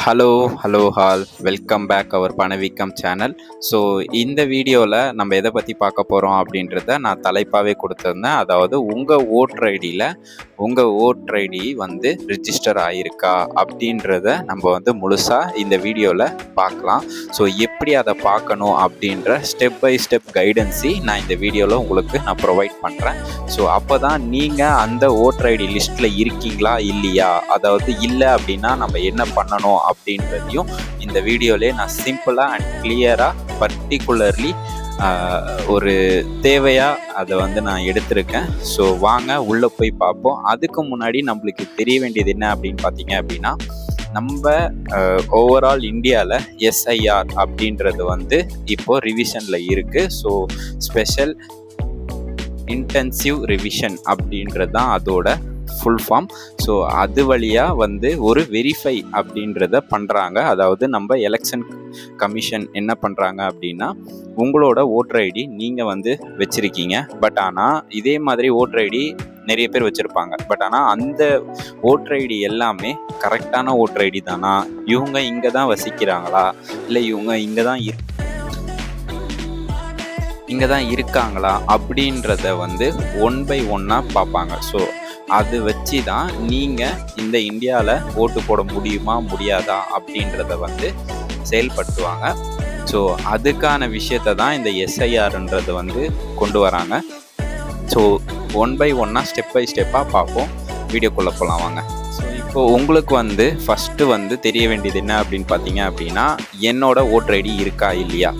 Hello hello ஹால் welcome back அவர் பணவீக்கம் channel so இந்த வீடியோவில் நம்ம எதை பற்றி பார்க்க போகிறோம் அப்படின்றத நான் தலைப்பாகவே கொடுத்துருந்தேன். அதாவது உங்கள் ஓட்டர் ஐடியில் உங்கள் ஓட்டர் ஐடி வந்து ரிஜிஸ்டர் ஆகிருக்கா அப்படின்றத நம்ம வந்து முழுசாக இந்த வீடியோவில் பார்க்கலாம். ஸோ எப்படி அதை பார்க்கணும் அப்படின்ற ஸ்டெப் பை ஸ்டெப் கைடன்ஸி நான் இந்த வீடியோவில் உங்களுக்கு நான் ப்ரொவைட் பண்ணுறேன் ஸோ அப்போ தான் நீங்கள் அந்த ஓட்டர் ஐடி லிஸ்ட்டில் இருக்கீங்களா இல்லையா? அதாவது இல்லை அப்படின்னா நம்ம என்ன பண்ணணும் அப்படின்றதையும் இந்த வீடியோலேயே நான் சிம்பிளாக அண்ட் கிளியராக பர்டிகுலர்லி ஒரு தேவையாக அதை வந்து நான் எடுத்திருக்கேன். ஸோ வாங்க உள்ளே போய் பார்ப்போம். அதுக்கு முன்னாடி நம்மளுக்கு தெரிய வேண்டியது என்ன அப்படின்னு பார்த்தீங்க அப்படின்னா நம்ம ஓவரால் இந்தியாவில் எஸ்ஐஆர் அப்படின்றது வந்து இப்போது ரிவிஷனில் இருக்குது ஸோ ஸ்பெஷல் இன்டென்சிவ் ரிவிஷன் அப்படின்றது தான் அதோட ஃபுல் ஃபார்ம் ஸோ அது வழியாக வந்து ஒரு வெரிஃபை அப்படின்றத பண்ணுறாங்க அதாவது நம்ம எலெக்ஷன் கமிஷன் என்ன பண்ணுறாங்க அப்படின்னா உங்களோட ஓட்டர் ஐடி நீங்கள் வந்து வச்சுருக்கீங்க. பட் ஆனால் இதே மாதிரி ஓட்டர் ஐடி நிறைய பேர் வச்சுருப்பாங்க. பட் ஆனால் அந்த ஓட்டர் ஐடி எல்லாமே கரெக்டான ஓட்டர் ஐடி தானா? இவங்க இங்கே தான் வசிக்கிறாங்களா? இல்லை இவங்க இங்கே தான் இரு இங்கே தான் இருக்காங்களா? அப்படின்றத வந்து ஒன் பை ஒன்னாக பார்ப்பாங்க. ஸோ அது வச்சு தான் நீங்கள் இந்த இந்தியாவில் ஓட்டு போட முடியுமா முடியாதா அப்படின்றத வந்து செயல்படுத்துவாங்க. ஸோ அதுக்கான விஷயத்தை தான் இந்த எஸ்ஐஆர்ன்றது வந்து கொண்டு வராங்க. ஸோ ஒன் பை ஒன்னாக ஸ்டெப் பை ஸ்டெப்பாக பார்ப்போம். வீடியோக்குள்ளே போகலாம் வாங்க. ஸோ இப்போ உங்களுக்கு வந்து ஃபஸ்ட்டு வந்து தெரிய வேண்டியது என்ன அப்படின்னு பார்த்தீங்க அப்படின்னா என்னோட ஓட்டர் ஐடி இருக்கா இல்லையா?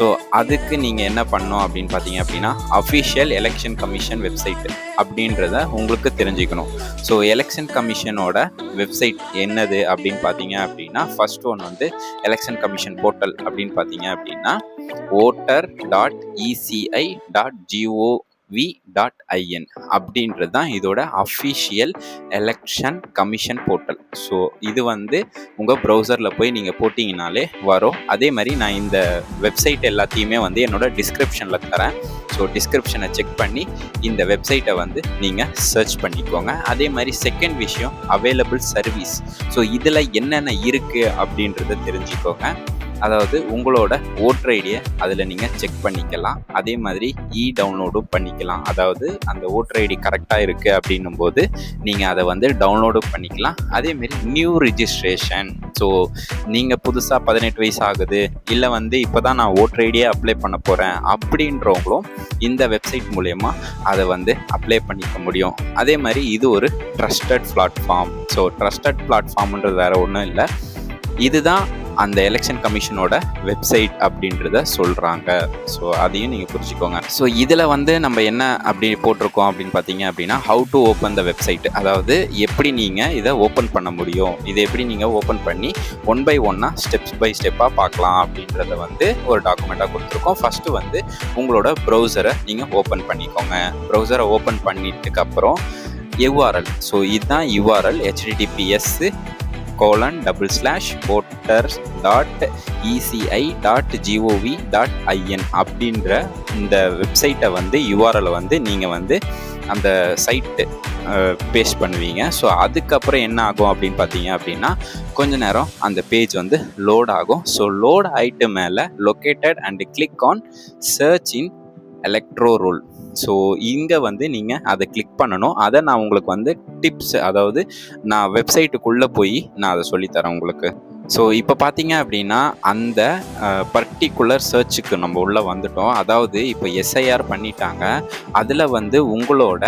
ஸோ அதுக்கு நீங்கள் என்ன பண்ணணும் அப்படின்னு பார்த்தீங்க அப்படின்னா அஃபிஷியல் எலெக்ஷன் கமிஷன் வெப்சைட் அப்படின்றத உங்களுக்கு தெரிஞ்சுக்கணும். ஸோ எலெக்ஷன் கமிஷனோட வெப்சைட் என்னது அப்படின்னு பார்த்தீங்க அப்படின்னா ஃபர்ஸ்ட் ஒன் வந்து எலெக்ஷன் கமிஷன் போர்ட்டல் அப்படின்னு பார்த்தீங்க அப்படின்னா voter dot ECI dot GO V dot IN அப்படின்றது தான் இதோட official election commission portal so இது வந்து உங்கள் ப்ரௌசரில் போய் நீங்கள் போட்டிங்கனாலே வரும். அதே மாதிரி நான் இந்த வெப்சைட் எல்லாத்தையுமே வந்து என்னோட டிஸ்கிரிப்ஷனில் தரேன். ஸோ டிஸ்கிரிப்ஷனை செக் பண்ணி இந்த வெப்சைட்டை வந்து நீங்கள் சர்ச் பண்ணிக்கோங்க. அதே மாதிரி செகண்ட் விஷயம் அவைலபிள் சர்வீஸ் ஸோ இதில் என்னென்ன இருக்குது அப்படின்றத தெரிஞ்சுக்கோங்க. அதாவது உங்களோட ஓட்டர் ஐடியை அதில் நீங்கள் செக் பண்ணிக்கலாம். அதே மாதிரி இ டவுன்லோடும் பண்ணிக்கலாம். அதாவது அந்த ஓட்டர் ஐடி கரெக்டாக இருக்குது அப்படின்னும் போது நீங்கள் அதை வந்து டவுன்லோடும் பண்ணிக்கலாம். அதேமாரி நியூ ரிஜிஸ்ட்ரேஷன் ஸோ நீங்கள் புதுசாக பதினெட்டு வயசு ஆகுது. இல்லை வந்து இப்போ தான் நான் ஓட்டர் ஐடியே அப்ளை பண்ண போகிறேன் அப்படின்றவங்களும் இந்த வெப்சைட் மூலயமா அதை வந்து அப்ளை பண்ணிக்க முடியும். அதே மாதிரி இது ஒரு ட்ரஸ்டட் பிளாட்ஃபார்ம் ஸோ ட்ரஸ்டட் பிளாட்ஃபார்ம்ன்றது வேறு ஒன்றும் இல்லை. இதுதான் அந்த எலெக்ஷன் கமிஷனோட வெப்சைட் அப்படின்றத சொல்கிறாங்க ஸோ அதையும் நீங்கள் புரிஞ்சுக்கோங்க. ஸோ இதில் வந்து நம்ம என்ன அப்படி போட்டிருக்கோம் அப்படின்னு பார்த்தீங்க அப்படின்னா how to open the website அதாவது எப்படி நீங்கள் இதை ஓப்பன் பண்ண முடியும்? இதை எப்படி நீங்கள் ஓப்பன் பண்ணி ஒன் பை ஒன்னாக ஸ்டெப்ஸ் பை ஸ்டெப்பாக பார்க்கலாம் அப்படின்றத வந்து ஒரு டாக்குமெண்ட்டாக கொடுத்துருக்கோம். ஃபஸ்ட்டு வந்து உங்களோட ப்ரௌசரை நீங்கள் ஓப்பன் பண்ணிக்கோங்க. ப்ரௌசரை ஓப்பன் பண்ணிட்டுக்கப்புறம் யூஆர்எல் ஸோ இதுதான் URL HTTPS colon double slash voters dot ECI dot GOV dot IN அப்படின்ற இந்த வெப்சைட்டை வந்து யூஆர்எலை வந்து நீங்கள் வந்து அந்த சைட்டு பேஸ்ட் பண்ணுவீங்க. ஸோ அதுக்கப்புறம் என்ன ஆகும் அப்படின்னு பார்த்தீங்க அப்படின்னா கொஞ்ச நேரம் அந்த பேஜ் வந்து லோட் ஆகும். ஸோ லோட் ஆகிட்டு மேலே located and click on search in electoral so இங்கே வந்து நீங்கள் அதை கிளிக் பண்ணணும். அதை நான் உங்களுக்கு வந்து டிப்ஸ் அதாவது நான் வெப்சைட்டுக்குள்ளே போய் நான் அதை சொல்லித்தரேன் உங்களுக்கு. ஸோ இப்போ பார்த்தீங்க அப்படின்னா அந்த பர்டிகுலர் சர்ச்சுக்கு நம்ம உள்ளே வந்துட்டோம். அதாவது இப்போ எஸ்ஐஆர் பண்ணிட்டாங்க. அதில் வந்து உங்களோட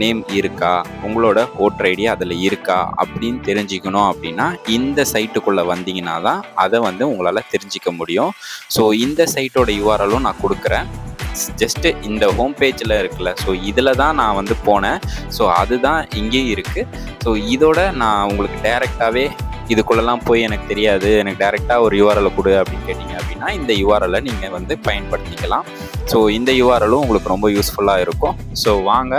நேம் இருக்கா? உங்களோட ஓட்டர் ஐடி அதில் இருக்கா? அப்படின்னு தெரிஞ்சுக்கணும் அப்படின்னா இந்த சைட்டுக்குள்ளே வந்தீங்கன்னா தான் அதை வந்து உங்களால் தெரிஞ்சிக்க முடியும். ஸோ இந்த சைட்டோட யூஆர்எலும் நான் கொடுக்குறேன். ஜஸ்ட்டு இந்த ஹோம் பேஜில் இருக்குல்ல. ஸோ இதில் தான் நான் வந்து போனேன். ஸோ அதுதான் இங்கேயும் இருக்குது ஸோ இதோட நான் உங்களுக்கு டைரெக்டாகவே இதுக்குள்ளெல்லாம் போய் எனக்கு தெரியாது. எனக்கு டைரெக்டாக ஒரு யூஆர்எல் கொடு அப்படின்னு கேட்டிங்க அப்படின்னா இந்த யூஆர்எலை நீங்கள் வந்து பயன்படுத்திக்கலாம். ஸோ இந்த யூஆர்எலும் உங்களுக்கு ரொம்ப யூஸ்ஃபுல்லாக இருக்கும். ஸோ வாங்க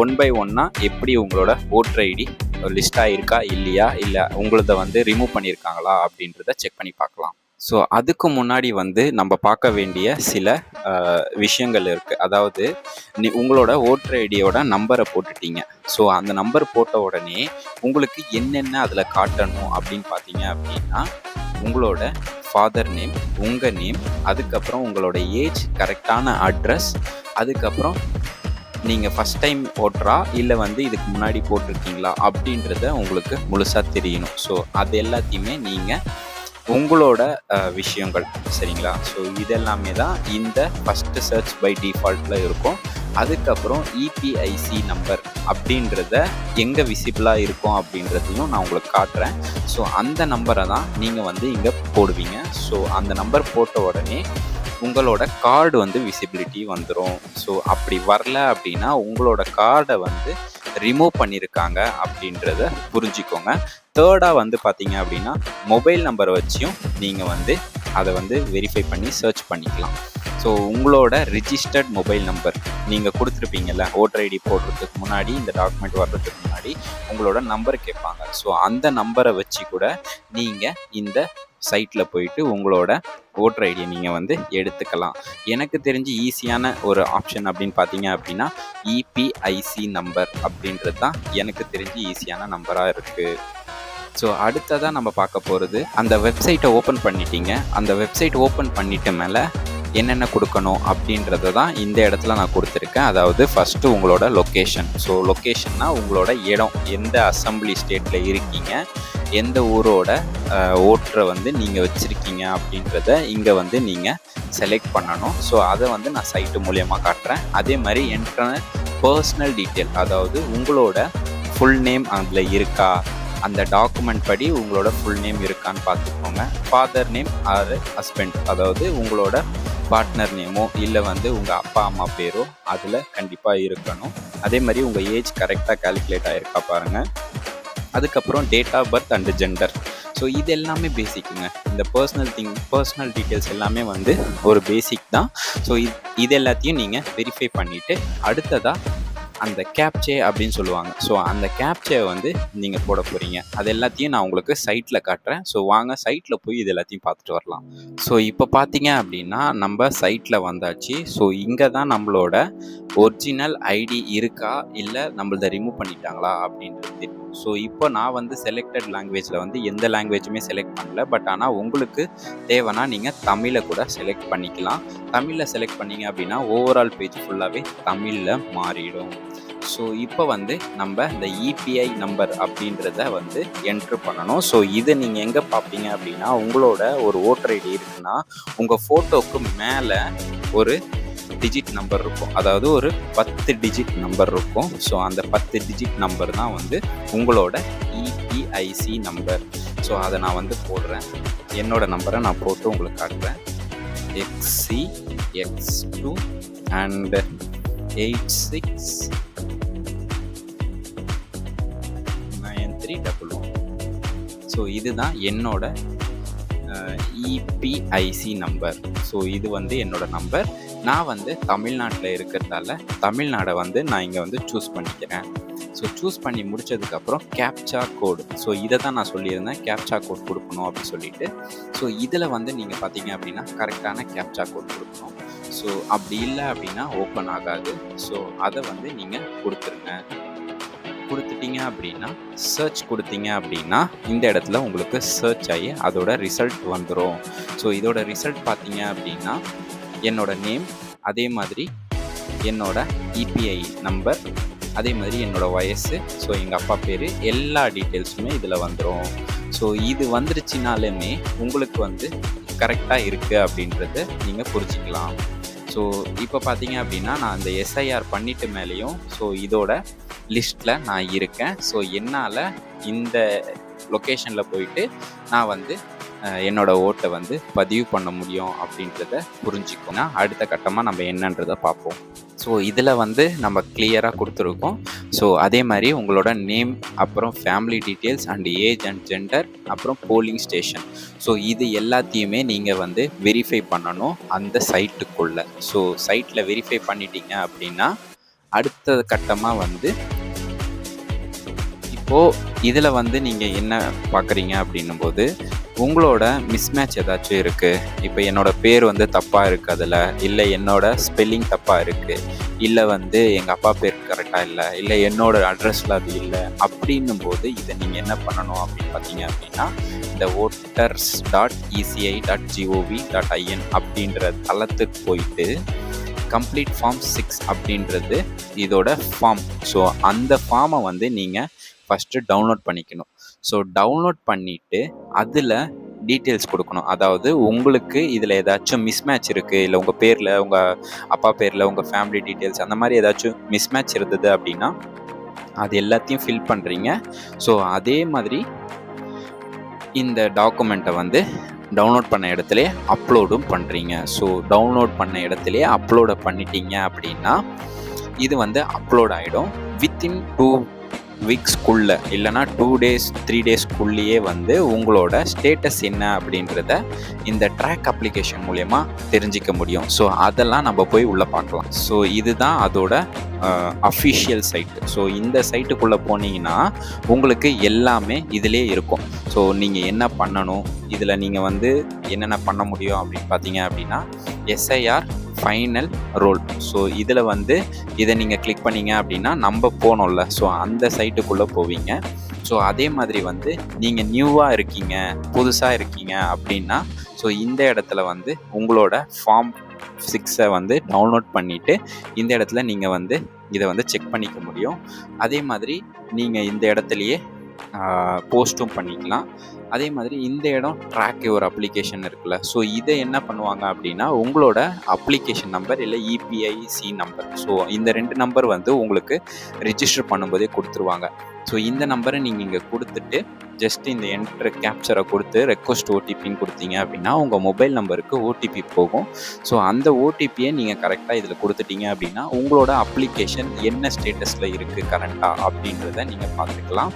ஒன் பை ஒன்னாக எப்படி உங்களோட ஓட்டர் ஐடி லிஸ்ட்டாக இருக்கா இல்லையா இல்லை உங்களத வந்து ரிமூவ் பண்ணியிருக்காங்களா அப்படின்றத செக் பண்ணி பார்க்கலாம். ஸோ அதுக்கு முன்னாடி வந்து நம்ம பார்க்க வேண்டிய சில விஷயங்கள் இருக்குது அதாவது நீ உங்களோட ஓட்டர் ஐடியோட நம்பரை போட்டுட்டீங்க. ஸோ அந்த நம்பர் போட்ட உடனே உங்களுக்கு என்னென்ன அதில் காட்டணும் அப்படின்னு பார்த்தீங்க அப்படின்னா உங்களோட ஃபாதர் நேம் உங்கள் நேம் அதுக்கப்புறம் உங்களோட ஏஜ் கரெக்டான அட்ரஸ் அதுக்கப்புறம் நீங்கள் ஃபஸ்ட் டைம் ஓட்டுறா இல்லை வந்து இதுக்கு முன்னாடி போட்டிருக்கீங்களா அப்படின்றத உங்களுக்கு முழுசாக தெரியணும். ஸோ அது எல்லாத்தையுமே நீங்கள் உங்களோட விஷயங்கள். சரிங்களா? ஸோ இதெல்லாமே தான் இந்த ஃபஸ்ட்டு சர்ச் பை டிஃபால்ட்டில் இருக்கும். அதுக்கப்புறம் இபிஐசி நம்பர் அப்படின்றத எங்கே விசிபிளாக இருக்கும் அப்படின்றதையும் நான் உங்களுக்கு காட்டுறேன். ஸோ அந்த நம்பரை தான் நீங்கள் வந்து இங்கே போடுவீங்க. ஸோ அந்த நம்பர் போட்ட உடனே உங்களோட கார்டு வந்து விசிபிலிட்டி வந்துடும் ஸோ அப்படி வரல அப்படின்னா உங்களோட கார்டை வந்து ரிமூவ் பண்ணியிருக்காங்க அப்படின்றத புரிஞ்சுக்கோங்க. தேர்டாக வந்து பார்த்தீங்க அப்படின்னா மொபைல் நம்பரை வச்சியும் நீங்கள் வந்து அதை வந்து வெரிஃபை பண்ணி சர்ச் பண்ணிக்கலாம். ஸோ உங்களோட ரிஜிஸ்டர்ட் மொபைல் நம்பர் நீங்கள் கொடுத்துருப்பீங்கல்ல ஓட்டர் ஐடி போடுறதுக்கு முன்னாடி இந்த டாக்குமெண்ட் வர்றதுக்கு முன்னாடி உங்களோட நம்பர் கேட்பாங்க ஸோ அந்த நம்பரை வச்சு கூட நீங்கள் இந்த சைட்டில் போயிட்டு உங்களோட ஓட்டர் ஐடியை நீங்கள் வந்து எடுத்துக்கலாம். எனக்கு தெரிஞ்சு ஈஸியான ஒரு ஆப்ஷன் அப்படின்னு பார்த்தீங்க அப்படின்னா இபிஐசி நம்பர் அப்படின்றது தான் எனக்கு தெரிஞ்சு ஈஸியான நம்பராக இருக்குது ஸோ அடுத்ததாக நம்ம பார்க்க போகிறது அந்த வெப்சைட்டை ஓப்பன் பண்ணிட்டீங்க. அந்த வெப்சைட் ஓப்பன் பண்ணிட்ட மேலே என்னென்ன கொடுக்கணும் அப்படின்றத தான் இந்த இடத்துல நான் கொடுத்துருக்கேன். அதாவது ஃபஸ்ட்டு உங்களோட லொக்கேஷன் ஸோ லொக்கேஷன்னா உங்களோட இடம். எந்த அசம்பிளி ஸ்டேட்டில் இருக்கீங்க? எந்த ஊரோட ஓட்டரை வந்து நீங்கள் வச்சுருக்கீங்க அப்படின்றத இங்கே வந்து நீங்கள் செலக்ட் பண்ணணும். ஸோ அதை வந்து நான் சைட்டு மூலியமாக காட்டுறேன். அதே மாதிரி என்ட்ரான பர்சனல் டீட்டெயில் அதாவது உங்களோட ஃபுல் நேம் அதில் இருக்கா? அந்த டாக்குமெண்ட் படி உங்களோட ஃபுல் நேம் இருக்கான்னு பார்த்துக்கோங்க. ஃபாதர் நேம் ஆர் ஹஸ்பண்ட் அதாவது உங்களோட பார்ட்னர் நேமோ இல்லை வந்து உங்கள் அப்பா அம்மா பேரோ அதில் கண்டிப்பாக இருக்கணும். அதே மாதிரி உங்கள் ஏஜ் கரெக்டாக கால்குலேட் ஆகிருக்கா பாருங்கள் அதுக்கப்புறம் date of birth and gender so இது எல்லாமே பேசிக்குங்க இந்த பர்சனல் திங் பர்சனல் டீட்டெயில்ஸ் எல்லாமே வந்து ஒரு பேசிக் தான். ஸோ இது இது எல்லாத்தையும் நீங்கள் வெரிஃபை பண்ணிவிட்டு அடுத்ததாக அந்த கேப்சே அப்படின்னு சொல்லுவாங்க. ஸோ அந்த கேப்சே வந்து நீங்கள் போட போகிறீங்க அது எல்லாத்தையும் நான் உங்களுக்கு சைட்டில் காட்டுறேன். ஸோ வாங்க சைட்டில் போய் இது எல்லாத்தையும் பார்த்துட்டு வரலாம். ஸோ இப்போ பார்த்தீங்க அப்படின்னா நம்ம சைட்டில் வந்தாச்சு. ஸோ இங்கே தான் நம்மளோட ஒரிஜினல் ஐடி இருக்கா? இல்லை நம்மளத ரிமூவ் பண்ணிட்டாங்களா? அப்படின்றது. தெரியும் ஸோ இப்போ நான் வந்து செலக்டட் லாங்குவேஜில் வந்து எந்த லாங்குவேஜுமே செலக்ட் பண்ணல. பட் ஆனால் உங்களுக்கு தேவைன்னா நீங்கள் தமிழை கூட செலக்ட் பண்ணிக்கலாம். தமிழில் செலக்ட் பண்ணீங்க அப்படின்னா ஓவரால் பேஜ் ஃபுல்லாகவே தமிழில் மாறிடும். ஸோ இப்போ வந்து நம்ம இந்த இபிஐ நம்பர் அப்படின்றத வந்து என்ட்ரு பண்ணணும். ஸோ இதை நீங்கள் எங்கே பார்ப்பீங்க அப்படின்னா உங்களோட ஒரு ஓட்டர் ஐடி இருக்குன்னா உங்கள் ஃபோட்டோவுக்கு மேலே ஒரு டிஜிட் நம்பர் இருக்கும். அதாவது ஒரு பத்து டிஜிட் நம்பர் இருக்கும். ஸோ அந்த பத்து டிஜிட் நம்பர் தான் வந்து உங்களோட இபிஐசி நம்பர் ஸோ அதை நான் வந்து போடுறேன். என்னோட நம்பரை நான் போட்டு உங்களுக்கு காட்டுறேன். X X two and eight six nine three double one so இதுதான் என்னோட இபிஐசி நம்பர் ஸோ இது வந்து என்னோட நம்பர் நான் வந்து தமிழ்நாட்டில் இருக்கிறதால தமிழ்நாடை வந்து நான் இங்கே வந்து சூஸ் பண்ணிக்கிறேன். ஸோ சூஸ் பண்ணி முடிச்சதுக்கப்புறம் கேப்சா கோடு ஸோ இதை தான் நான் சொல்லியிருந்தேன். கேப்சா கோட் கொடுக்கணும் அப்படின்னு சொல்லிட்டு. ஸோ இதில் வந்து நீங்கள் பார்த்தீங்க அப்படின்னா கரெக்டான கேப்சா கோட் கொடுக்கணும். ஸோ அப்படி இல்லை அப்படின்னா ஓப்பன் ஆகாது. ஸோ அதை வந்து நீங்கள் கொடுத்துருங்க. கொடுத்துட்டீங்க அப்படின்னா சர்ச் கொடுத்தீங்க அப்படின்னா இந்த இடத்துல உங்களுக்கு சர்ச் ஆகி அதோட ரிசல்ட் வந்துடும் ஸோ இதோட ரிசல்ட் பார்த்தீங்க அப்படின்னா என்னோட நேம் அதே மாதிரி என்னோட இபிஐ நம்பர் அதே மாதிரி என்னோடய வயசு ஸோ எங்கள் அப்பா பேர் எல்லா டீட்டெயில்ஸுமே இதில் வந்துடும் ஸோ இது வந்துருச்சுனாலுமே உங்களுக்கு வந்து கரெக்டாக இருக்குது அப்படின்றத நீங்கள் புரிஞ்சிக்கலாம். ஸோ இப்போ பார்த்தீங்க அப்படின்னா நான் அந்த எஸ்ஐஆர் பண்ணிட்டு மேலேயும் ஸோ இதோட லிஸ்ட்டில் நான் இருக்கேன். ஸோ என்னால் இந்த லொக்கேஷனில் போயிட்டு நான் வந்து என்னோடய என்னோட ஓட்டை வந்து பதிவு பண்ண முடியும் அப்படின்றத புரிஞ்சுக்கோங்க. அடுத்த கட்டமாக நம்ம என்னன்றதை பார்ப்போம் ஸோ இதில் வந்து நம்ம கிளியராக கொடுத்துருக்கோம். ஸோ அதே மாதிரி உங்களோட நேம் அப்புறம் family details and age and gender அப்புறம் போலிங் ஸ்டேஷன் ஸோ இது எல்லாத்தையுமே நீங்கள் வந்து வெரிஃபை பண்ணணும் அந்த சைட்டுக்குள்ளே ஸோ சைட்டில் வெரிஃபை பண்ணிட்டீங்க அப்படின்னா அடுத்த கட்டமாக வந்து இப்போது இதில் வந்து நீங்கள் என்ன பார்க்குறீங்க அப்படின்னும் போது உங்களோட மிஸ்மேட்ச் ஏதாச்சும் இருக்குது இப்போ என்னோட பேர் வந்து தப்பாக இருக்குது அதில். இல்லை என்னோட ஸ்பெல்லிங் தப்பாக இருக்குது இல்லை வந்து எங்கள் அப்பா பேர் கரெக்டாக இல்லை. இல்லை என்னோட அட்ரஸில் அது இல்லை. அப்படின்னும் போது இதை நீங்கள் என்ன பண்ணணும் அப்படின்னு பார்த்தீங்க அப்படின்னா இந்த voters dot ECI dot GOV dot IN அப்படின்ற தளத்துக்கு போயிட்டு கம்ப்ளீட் ஃபார்ம் சிக்ஸ் அப்படின்றது இதோட ஃபார்ம் ஸோ அந்த ஃபார்மை வந்து நீங்கள் ஃபஸ்ட்டு டவுன்லோட் பண்ணிக்கணும். ஸோ டவுன்லோட் பண்ணிவிட்டு அதில் டீட்டெயில்ஸ் கொடுக்கணும். அதாவது உங்களுக்கு இதில் ஏதாச்சும் மிஸ்மேட்ச் இருக்குது இல்லை உங்கள் பேரில் உங்கள் அப்பா பேரில் உங்கள் ஃபேமிலி டீட்டெயில்ஸ் அந்த மாதிரி ஏதாச்சும் மிஸ்மேட்ச் இருந்தது அப்படின்னா அது எல்லாத்தையும் ஃபில் பண்ணுறீங்க ஸோ அதே மாதிரி இந்த டாக்குமெண்ட்டை வந்து டவுன்லோட் பண்ண இடத்துல அப்லோடும் பண்ணுறீங்க ஸோ டவுன்லோட் பண்ண இடத்துல அப்லோடை பண்ணிட்டீங்க அப்படின்னா இது வந்து அப்லோட் ஆகிடும் வித்தின் டூ வீக்ஸ்க்குள்ளே இல்லைனா டூ டேஸ் த்ரீ டேஸ்க்குள்ளேயே வந்து உங்களோட ஸ்டேட்டஸ் என்ன அப்படின்றத இந்த ட்ராக் அப்ளிகேஷன் மூலயமா தெரிஞ்சிக்க முடியும். ஸோ அதெல்லாம் நம்ம போய் உள்ளே பார்க்கலாம். ஸோ இதுதான் அதோட அஃபிஷியல் சைட்டு ஸோ இந்த சைட்டுக்குள்ளே போனீங்கன்னா உங்களுக்கு எல்லாமே இதிலே இருக்கும். ஸோ நீங்கள் என்ன பண்ணணும்? இதில் நீங்கள் வந்து என்னென்ன பண்ண முடியும் அப்படின்னு பார்த்தீங்க அப்படின்னா எஸ்ஐஆர் ஃபைனல் ரோல் ஸோ இதில் வந்து இதை நீங்கள் கிளிக் பண்ணீங்க அப்படின்னா நம்ம போனோம்ல. ஸோ அந்த சைட்டுக்குள்ளே போவீங்க. ஸோ அதே மாதிரி வந்து நீங்கள் நியூவாக இருக்கீங்க புதுசாக இருக்கீங்க அப்படின்னா ஸோ இந்த இடத்துல வந்து உங்களோட ஃபார்ம் சிக்ஸை வந்து டவுன்லோட் பண்ணிவிட்டு இந்த இடத்துல நீங்கள் வந்து இதை வந்து செக் பண்ணிக்க முடியும். அதே மாதிரி நீங்கள் இந்த இடத்துலையே போஸ்ட்டும் பண்ணிக்கலாம். அதே மாதிரி இந்த இடம் ட்ராக் யுவர் அப்ளிகேஷன் இருக்குல்ல. ஸோ இதை என்ன பண்ணுவாங்க அப்படின்னா உங்களோட அப்ளிகேஷன் நம்பர் இல்லை இபிஐசி நம்பர் ஸோ இந்த ரெண்டு நம்பர் வந்து உங்களுக்கு ரிஜிஸ்டர் பண்ணும்போதே கொடுத்துருவாங்க. ஸோ இந்த நம்பரை நீங்கள் இங்கே கொடுத்துட்டு ஜஸ்ட் இந்த என்ட்ரு கேப்சரை கொடுத்து ரெக்வஸ்ட் ஓடிபின்னு கொடுத்தீங்க அப்படின்னா உங்கள் மொபைல் நம்பருக்கு ஓடிபி போகும். ஸோ அந்த ஓடிபியை நீங்கள் கரெக்டாக இதில் கொடுத்துட்டீங்க அப்படின்னா உங்களோட அப்ளிகேஷன் என்ன ஸ்டேட்டஸில் இருக்குது கரண்ட்டாக அப்படின்றத நீங்கள் பார்த்துக்கலாம்.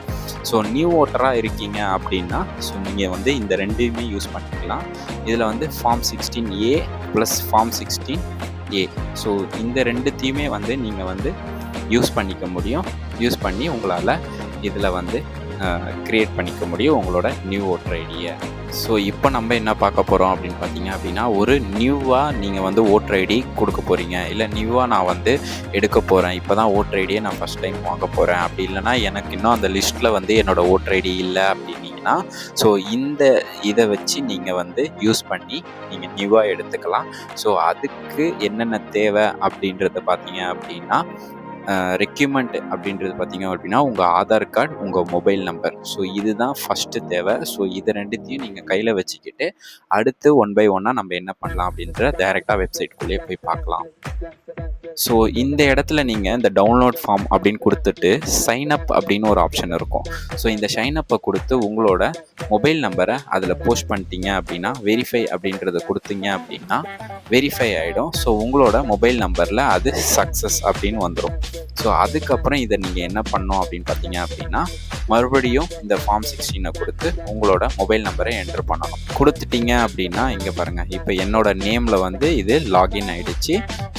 ஸோ நியூ ஓட்டராக இருக்கீங்க அப்படின்னா ஸோ நீங்கள் வந்து இந்த ரெண்டையுமே யூஸ் பண்ணிக்கலாம். இதில் வந்து form sixteen A plus form sixteen A so இந்த ரெண்டுத்தையுமே வந்து நீங்கள் வந்து யூஸ் பண்ணிக்க முடியும். யூஸ் பண்ணி உங்களால் இதில் வந்து க்ரியேட் பண்ணிக்க முடியும் உங்களோட நியூ ஓட்டர் ஐடியை ஸோ இப்போ நம்ம என்ன பார்க்க போகிறோம் அப்படின்னு பார்த்தீங்க அப்படின்னா ஒரு நியூவாக நீங்கள் வந்து ஓட்டர் ஐடி கொடுக்க போகிறீங்க இல்லை நியூவாக நான் வந்து எடுக்க போகிறேன் இப்போ தான் ஓட்டர் ஐடியை நான் ஃபஸ்ட் டைம் வாங்க போகிறேன் அப்படி இல்லைனா எனக்கு இன்னும் அந்த லிஸ்ட்டில் வந்து என்னோடய ஓட்டர் ஐடி இல்லை அப்படின்னீங்கன்னா ஸோ இந்த இதை வச்சு நீங்கள் வந்து யூஸ் பண்ணி நீங்கள் நியூவாக எடுத்துக்கலாம். ஸோ அதுக்கு என்னென்ன தேவை அப்படின்றத பார்த்தீங்க அப்படின்னா ரெக்யூமெண்ட் அப்படின்றது பார்த்தீங்க அப்படின்னா உங்கள் ஆதார் கார்டு உங்கள் மொபைல் நம்பர் ஸோ இதுதான் ஃபஸ்ட்டு தேவை. ஸோ இது ரெண்டுத்தையும் நீங்கள் கையில் வச்சுக்கிட்டு அடுத்து ஒன் பை ஒன்னாக நம்ம என்ன பண்ணலாம் அப்படின்ற டைரெக்டாக வெப்சைட்குள்ளேயே போய் பார்க்கலாம். ஸோ இந்த இடத்துல நீங்கள் இந்த டவுன்லோட் ஃபார்ம் அப்படின்னு கொடுத்துட்டு சைன் அப் அப்படின்னு ஒரு ஆப்ஷன் இருக்கும். ஸோ இந்த சைன் அப்பை கொடுத்து உங்களோட மொபைல் நம்பரை அதில் போஸ்ட் பண்ணிட்டீங்க அப்படின்னா வெரிஃபை அப்படின்றத கொடுத்தீங்க அப்படின்னா வெரிஃபை ஆகிடும் ஸோ உங்களோட மொபைல் நம்பரில் அது சக்ஸஸ் அப்படின்னு வந்துடும் ஸோ அதுக்கப்புறம் இதை நீங்கள் என்ன பண்ணோம் அப்படின்னு பார்த்தீங்க அப்படின்னா மறுபடியும் இந்த ஃபார்ம் சிக்ஸ்டீனை கொடுத்து உங்களோட மொபைல் நம்பரை என்ட்ரு பண்ணணும். கொடுத்துட்டீங்க அப்படின்னா இங்கே பாருங்கள் இப்போ என்னோட நேமில் வந்து இது லாகின் ஆகிடுச்சு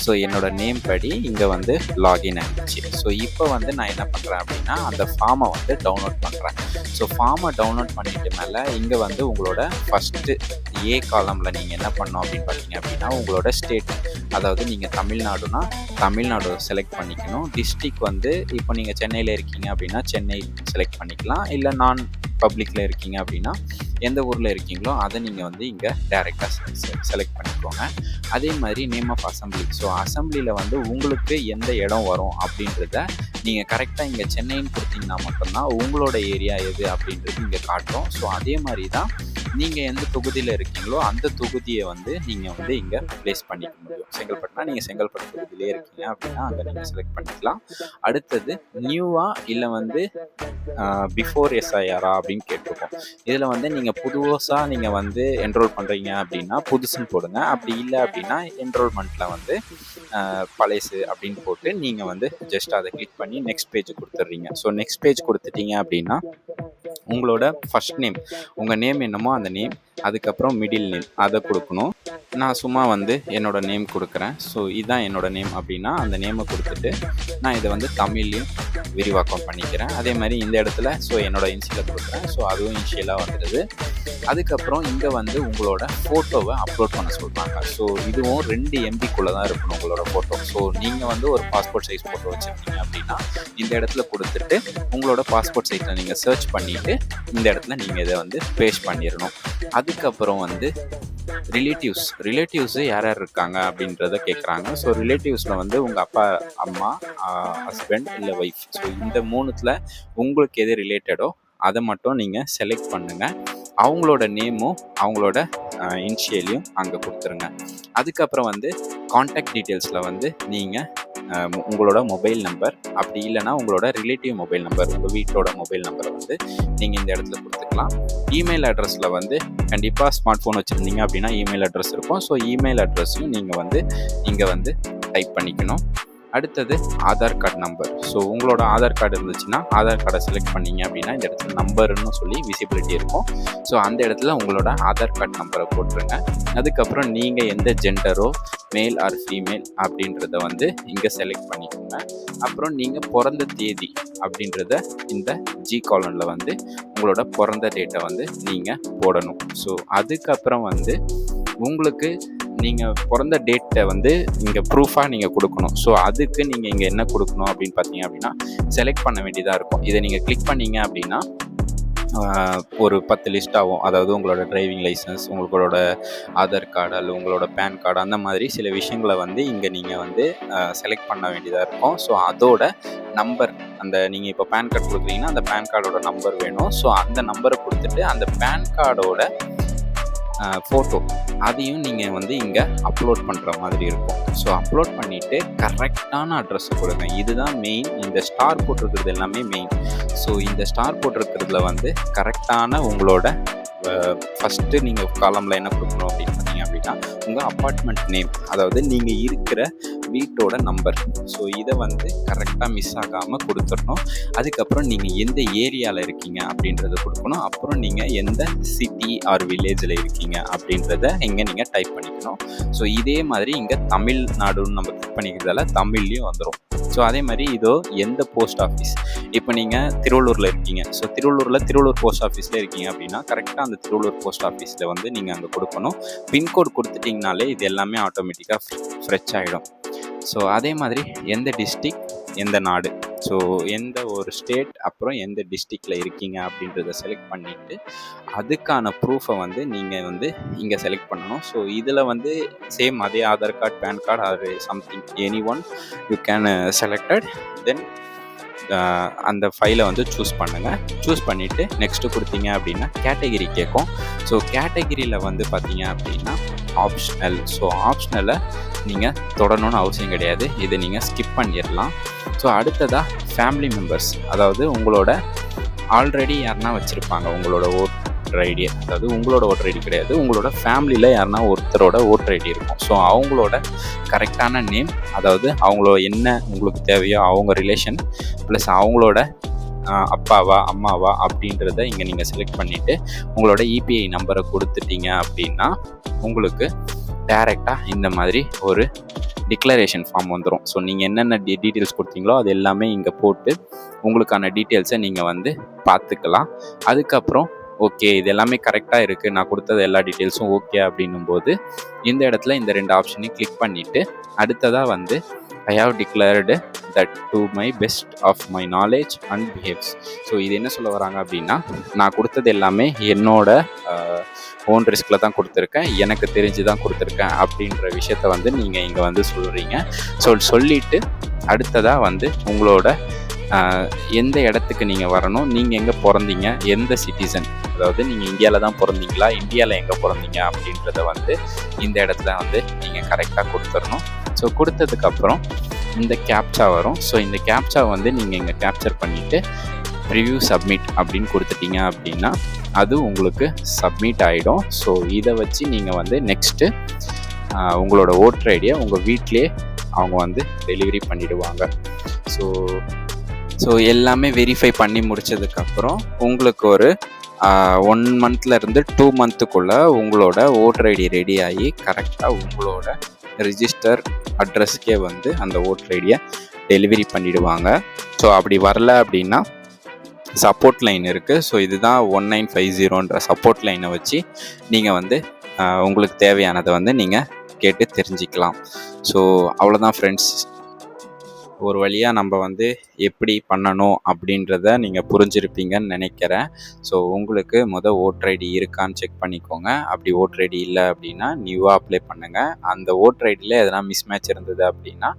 ஸோ என்னோட நேம் படி இங்கே வந்து லாகின் ஆகிடுச்சு ஸோ இப்போ வந்து நான் என்ன பண்ணுறேன் அப்படின்னா அந்த ஃபார்மை வந்து டவுன்லோட் பண்ணுறேன் ஸோ ஃபார்மை டவுன்லோட் பண்ணிட்டு மேலே இங்கே வந்து உங்களோட ஃபஸ்ட்டு ஏ காலமில் நீங்கள் என்ன பண்ணோம் அப்படின்னு பார்த்தீங்க அப்படின்னா உங்களோட ஸ்டேட் அதாவது நீங்கள் தமிழ்நாடுனா தமிழ்நாடு செலக்ட் பண்ணிக்கணும். டிஸ்ட்ரிக் வந்து இப்போ நீங்கள் சென்னையில் இருக்கீங்க அப்படின்னா சென்னை செலக்ட் பண்ணிக்கலாம். இல்லை நான் பப்ளிக்கில் இருக்கீங்க அப்படின்னா எந்த ஊரில் இருக்கீங்களோ அதை நீங்கள் வந்து இங்கே டேரெக்டாக செலக்ட் பண்ணிக்கோங்க. அதே மாதிரி நேம் ஆஃப் அசம்பிளி ஸோ அசம்பிளியில் வந்து உங்களுக்கு எந்த இடம் வரும் அப்படின்றத நீங்கள் கரெக்டாக இங்கே சென்னைன்னு கொடுத்தீங்கன்னா மட்டும்தான் உங்களோட ஏரியா எது அப்படின்றது இங்கே காட்டும். ஸோ அதே மாதிரி தான் நீங்கள் எந்த தொகுதியில் இருக்கீங்களோ அந்த தொகுதியை வந்து நீங்கள் வந்து இங்கே ப்ளேஸ் பண்ணிக்க முடியும். செங்கல்பட்டுனா நீங்கள் செங்கல்பட்டு தொகுதியிலே இருக்கீங்க அப்படின்னா அங்கே நீங்கள் செலக்ட் பண்ணிக்கலாம். அடுத்தது நியூவாக இல்லை வந்து பிஃபோர் எஸ்ஐஆரா அப்படின்னு கேட்டிருக்கோம். இதில் வந்து நீங்கள் புதுசாக நீங்கள் வந்து என்ரோல் பண்ணுறீங்க அப்படின்னா புதுசுன்னு போடுங்க. அப்படி இல்லை அப்படின்னா என்ரோல்மெண்ட்டில் வந்து பழைசு அப்படின்னு போட்டு நீங்கள் வந்து ஜஸ்ட் அதை கிளிக் பண்ணி நெக்ஸ்ட் பேஜ் கொடுத்துட்றீங்க. ஸோ நெக்ஸ்ட் பேஜ் கொடுத்துட்டீங்க அப்படின்னா உங்களோட ஃபஸ்ட் நேம் உங்கள் நேம் என்னமோ அந்த நேம் அதுக்கப்புறம் மிடில் நேம் அதை கொடுக்கணும். நான் சும்மா வந்து என்னோடய நேம் கொடுக்குறேன். ஸோ இதுதான் என்னோடய நேம் அப்படின்னா அந்த நேமை கொடுத்துட்டு நான் இதை வந்து தமிழ்லையும் விரிவாக்கம் பண்ணிக்கிறேன். அதே மாதிரி இந்த இடத்துல ஸோ என்னோடய இன்சியலை கொடுக்குறேன். ஸோ அதுவும் இன்ஷியலாக வந்துடுது. அதுக்கப்புறம் இங்கே வந்து உங்களோட ஃபோட்டோவை அப்லோட் பண்ண சொல்கிறாங்க ஸோ இதுவும் ரெண்டு எம்பிக்குள்ளே தான் இருக்கணும் உங்களோட ஃபோட்டோ ஸோ நீங்கள் வந்து ஒரு பாஸ்போர்ட் சைஸ் ஃபோட்டோ வச்சுருக்கீங்க அப்படின்னா இந்த இடத்துல கொடுத்துட்டு உங்களோட பாஸ்போர்ட் சைஸில் நீங்கள் சர்ச் பண்ணிவிட்டு இந்த இடத்துல நீங்கள் இதை வந்து பேஸ்ட் பண்ணிடணும். அது அதுக்கப்புறம் வந்து ரிலேட்டிவ்ஸ் ரிலேட்டிவ்ஸு யார் யார் இருக்காங்க அப்படின்றத கேட்குறாங்க ஸோ ரிலேட்டிவ்ஸில் வந்து உங்கள் அப்பா அம்மா ஹஸ்பண்ட் இல்லை ஒய்ஃப் ஸோ இந்த மூணுத்தில் உங்களுக்கு எது ரிலேட்டடோ அதை மட்டும் நீங்கள் செலக்ட் பண்ணுங்கள் அவங்களோட நேமும் அவங்களோட இனிஷியலையும் அங்கே கொடுத்துருங்க. அதுக்கப்புறம் வந்து காண்டாக்ட் டீட்டெயில்ஸில் வந்து நீங்கள் உங்களோட மொபைல் நம்பர் அப்படி இல்லைனா உங்களோட ரிலேட்டிவ் மொபைல் நம்பர் உங்கள் வீட்டோட மொபைல் நம்பரை வந்து நீங்கள் இந்த இடத்துல கொடுத்துக்கலாம். இமெயில் அட்ரஸில் வந்து கண்டிப்பாக ஸ்மார்ட் ஃபோன் வச்சுருந்தீங்க அப்படின்னா இமெயில் அட்ரஸ் இருக்கும். ஸோ இமெயில் அட்ரஸையும் நீங்கள் வந்து இங்கே வந்து டைப் பண்ணிக்கணும். அடுத்தது ஆதார் கார்டு நம்பர் ஸோ உங்களோட ஆதார் கார்டு இருந்துச்சுன்னா ஆதார் கார்டை செலக்ட் பண்ணீங்க அப்படின்னா இந்த இடத்துல நம்பர்னு சொல்லி விசிபிலிட்டி இருக்கும். ஸோ அந்த இடத்துல உங்களோட ஆதார் கார்டு நம்பரை போட்டுருங்க. அதுக்கப்புறம் நீங்கள் எந்த ஜெண்டரோ மேல் ஆர் ஃபீமேல் அப்படின்றத வந்து இங்கே செலக்ட் பண்ணிக்கோங்க. அப்புறம் நீங்கள் பிறந்த தேதி அப்படின்றத இந்த ஜி காலனில் வந்து உங்களோட பிறந்த டேட்டை வந்து நீங்கள் போடணும். ஸோ அதுக்கப்புறம் வந்து உங்களுக்கு நீங்கள் பிறந்த டேட்டை வந்து இங்கே ப்ரூஃபாக நீங்கள் கொடுக்கணும். ஸோ அதுக்கு நீங்கள் இங்கே என்ன கொடுக்கணும் அப்படின்னு பார்த்தீங்க அப்படின்னா செலக்ட் பண்ண வேண்டியதாக இருக்கும். இதை நீங்கள் கிளிக் பண்ணீங்க அப்படின்னா ஒரு பத்து லிஸ்ட் ஆகும். அதாவது உங்களோட டிரைவிங் லைசன்ஸ் உங்களோட ஆதார் கார்டு அல்லது உங்களோட பேன் கார்டு அந்த மாதிரி சில விஷயங்களை வந்து இங்கே நீங்கள் வந்து செலக்ட் பண்ண வேண்டியதாக இருக்கும். ஸோ அதோட நம்பர் அந்த நீங்கள் இப்போ பேன் கார்டு கொடுக்குறீங்கன்னா அந்த பேன் கார்டோட நம்பர் வேணும். ஸோ அந்த நம்பரை கொடுத்துட்டு அந்த பேன் கார்டோட ஃபோட்டோ அதையும் நீங்கள் வந்து இங்கே அப்லோட் பண்ணுற மாதிரி இருக்கும். ஸோ அப்லோட் பண்ணிவிட்டு கரெக்டான அட்ரஸ் கொடுங்க. இதுதான் மெயின் இந்த ஸ்டார் போட்டிருக்கிறது எல்லாமே மெயின் ஸோ இந்த ஸ்டார் போட்டிருக்கிறதுல வந்து கரெக்டான உங்களோட ஃபஸ்ட்டு நீங்கள் காலமில் என்ன கொடுக்கணும் அப்படின்னு பார்த்தீங்க அப்படின்னா உங்கள் அப்பார்ட்மெண்ட் நேம் அதாவது நீங்கள் இருக்கிற வீட்டோட நம்பர் ஸோ இதை வந்து கரெக்டாக மிஸ் ஆகாமல் கொடுத்துடணும். அதுக்கப்புறம் நீங்கள் எந்த ஏரியாவில் இருக்கீங்க அப்படின்றத கொடுக்கணும். அப்புறம் நீங்கள் எந்த சிட்டி ஆர் வில்லேஜில் இருக்கீங்க அப்படின்றத இங்கே நீங்கள் டைப் பண்ணிக்கணும். ஸோ இதே மாதிரி இங்கே தமிழ்நாடுன்னு நம்ம கிளிக் பண்ணிக்கிறதால தமிழ்லேயும் வந்துடும் ஸோ அதே மாதிரி இதோ எந்த போஸ்ட் ஆஃபீஸ் இப்போ நீங்கள் திருவள்ளூரில் இருக்கீங்க. ஸோ திருவள்ளூரில் திருவள்ளூர் போஸ்ட் ஆஃபீஸில் இருக்கீங்க அப்படின்னா கரெக்டாக அந்த திருவள்ளூர் போஸ்ட் ஆஃபீஸில் வந்து நீங்கள் அங்கே கொடுக்கணும். பின்கோட் கொடுத்துட்டிங்கனாலே இது எல்லாமே ஆட்டோமேட்டிக்காக ஃப்ரெஷ் ஆகிடும் ஸோ அதே மாதிரி எந்த டிஸ்ட்ரிக் எந்த நாடு? ஸோ எந்த ஒரு ஸ்டேட் அப்புறம் எந்த டிஸ்ட்ரிக்டில் இருக்கீங்க அப்படின்றத செலக்ட் பண்ணிவிட்டு அதுக்கான ப்ரூஃபை வந்து நீங்கள் வந்து இங்கே செலக்ட் பண்ணணும். ஸோ இதில் வந்து சேம் அதே Aadhaar card PAN card or something any one you can selected then அந்த ஃபைலை வந்து சூஸ் பண்ணுங்கள் சூஸ் பண்ணிவிட்டு நெக்ஸ்ட்டு கொடுத்தீங்க அப்படின்னா கேட்டகிரி கேட்கும். ஸோ கேட்டகிரியில் வந்து பார்த்தீங்க அப்படின்னா ஆப்ஷனல் ஸோ ஆப்ஷனலை நீங்கள் தொடரணும்னு அவசியம் கிடையாது. இதை நீங்கள் ஸ்கிப் பண்ணிடலாம். ஸோ அடுத்ததாக ஃபேமிலி மெம்பர்ஸ் அதாவது உங்களோட ஆல்ரெடி யாருன்னா வச்சுருப்பாங்க. உங்களோட ஓட்டர் ஐடி. அதாவது உங்களோட ஓட்டர் ஐடி கிடையாது. உங்களோட ஃபேமிலியில் யாருன்னா ஒருத்தரோட ஓட்டர் ஐடி இருக்கும். ஸோ அவங்களோட கரெக்டான நேம் அதாவது அவங்களோட என்ன உங்களுக்கு தேவையோ அவங்க ரிலேஷன் ப்ளஸ் அவங்களோட அப்பாவா அம்மாவா அப்படின்றத இங்கே நீங்கள் செலக்ட் பண்ணிவிட்டு உங்களோட இபிஐ நம்பரை கொடுத்துட்டீங்க அப்படின்னா உங்களுக்கு டேரெக்டாக இந்த மாதிரி ஒரு டிக்ளரேஷன் ஃபார்ம் வந்துடும் ஸோ நீங்கள் என்னென்ன டீ டீட்டெயில்ஸ் கொடுத்தீங்களோ அது எல்லாமே இங்கே போட்டு உங்களுக்கான டீட்டெயில்ஸை நீங்கள் வந்து பார்த்துக்கலாம். அதுக்கப்புறம் ஓகே இது எல்லாமே கரெக்டாக இருக்குது நான் கொடுத்தது எல்லா டீட்டெயில்ஸும் ஓகே அப்படின்னும் போது இந்த இடத்துல இந்த ரெண்டு ஆப்ஷனையும் கிளிக் பண்ணிவிட்டு அடுத்ததாக வந்து I have declared that to my best of my knowledge and behaves so இது என்ன சொல்ல வராங்க அப்படின்னா நான் கொடுத்தது எல்லாமே என்னோட ஓன் ரிஸ்கில் தான் கொடுத்துருக்கேன். எனக்கு தெரிஞ்சு தான் கொடுத்துருக்கேன் அப்படின்ற விஷயத்த வந்து நீங்கள் இங்கே வந்து சொல்கிறீங்க ஸோ சொல்லிவிட்டு அடுத்ததாக வந்து உங்களோட எந்த இடத்துக்கு நீங்கள் வரணும் நீங்கள் எங்கே பிறந்தீங்க எந்த சிட்டிசன் அதாவது நீங்கள் இந்தியாவில் தான் பிறந்தீங்களா? இந்தியாவில் எங்கே பிறந்தீங்க? அப்படின்றத வந்து இந்த இடத்துல வந்து நீங்கள் கரெக்டாக கொடுத்துடணும். ஸோ கொடுத்ததுக்கப்புறம் இந்த கேப்சா வரும். ஸோ இந்த கேப்சா வந்து நீங்கள் இங்கே கேப்சர் பண்ணிவிட்டு ரிவ்யூ சப்மிட் அப்படின்னு கொடுத்துட்டீங்க அப்படின்னா அது உங்களுக்கு சப்மிட் ஆகிடும் ஸோ இதை வச்சு நீங்கள் வந்து நெக்ஸ்ட்டு உங்களோட ஓட்டர் ஐடியை உங்கள் வீட்டிலே அவங்க வந்து டெலிவரி பண்ணிவிடுவாங்க ஸோ ஸோ எல்லாமே வெரிஃபை பண்ணி முடித்ததுக்கப்புறம் உங்களுக்கு ஒரு ஒன் மந்த்லேருந்து டூ மந்த்துக்குள்ளே உங்களோட ஓட்டர் ஐடி ரெடி ஆகி கரெக்டாக உங்களோட ரிஜிஸ்டர் அட்ரஸ்க்கே வந்து அந்த ஓட்டர் ஐடியை டெலிவரி பண்ணிவிடுவாங்க ஸோ அப்படி வரல அப்படின்னா சப்போர்ட் லைன் இருக்குது ஸோ இதுதான் ஒன் நைன் ஃபைவ் ஜீரோன்ற சப்போர்ட் லைனை வச்சு நீங்கள் வந்து உங்களுக்கு தேவையானதை வந்து நீங்கள் கேட்டு தெரிஞ்சுக்கலாம். ஸோ அவ்வளோதான் ஃப்ரெண்ட்ஸ் ஒரு வழியாக நம்ம வந்து எப்படி பண்ணணும் அப்படின்றத நீங்கள் புரிஞ்சிருப்பீங்கன்னு நினைக்கிறேன். ஸோ உங்களுக்கு மொதல் ஓட்டர் ஐடி இருக்கான்னு செக் பண்ணிக்கோங்க. அப்படி ஓட்டர் ஐடி இல்லை அப்படின்னா நியூவாக அப்ளை பண்ணுங்கள் அந்த ஓட்டர் ஐடியில் எதனா மிஸ்மேட்ச் இருந்தது அப்படின்னா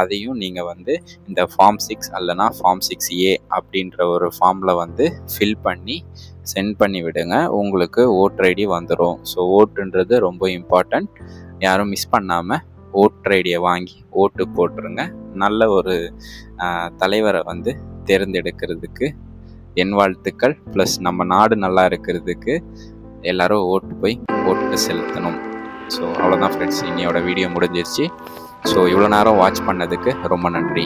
அதையும் நீங்கள் வந்து இந்த ஃபார்ம் சிக்ஸ் அல்லனா ஃபார்ம் சிக்ஸ் ஏ அப்படின்ற ஒரு ஃபார்மில் வந்து ஃபில் பண்ணி சென்ட் பண்ணி விடுங்க. உங்களுக்கு ஓட்டர் ஐடி வந்துடும் ஸோ ஓட்டுன்றது ரொம்ப இம்பார்ட்டண்ட் யாரும் மிஸ் பண்ணாமல் ஓட்டர் ஐடியை வாங்கி ஓட்டு போட்டுருங்க. நல்ல ஒரு தலைவரை வந்து தேர்ந்தெடுக்கிறதுக்கு என் வாழ்த்துக்கள். ப்ளஸ் நம்ம நாடு நல்லா இருக்கிறதுக்கு எல்லாரும் ஓட்டு போய் ஓட்டு செலுத்தணும். ஸோ அவ்வளோதான் ஃப்ரெண்ட்ஸ் இன்னையோட வீடியோ முடிஞ்சிருச்சு. ஸோ இவ்வளோ நேரம் வாட்ச் பண்ணதுக்கு ரொம்ப நன்றி.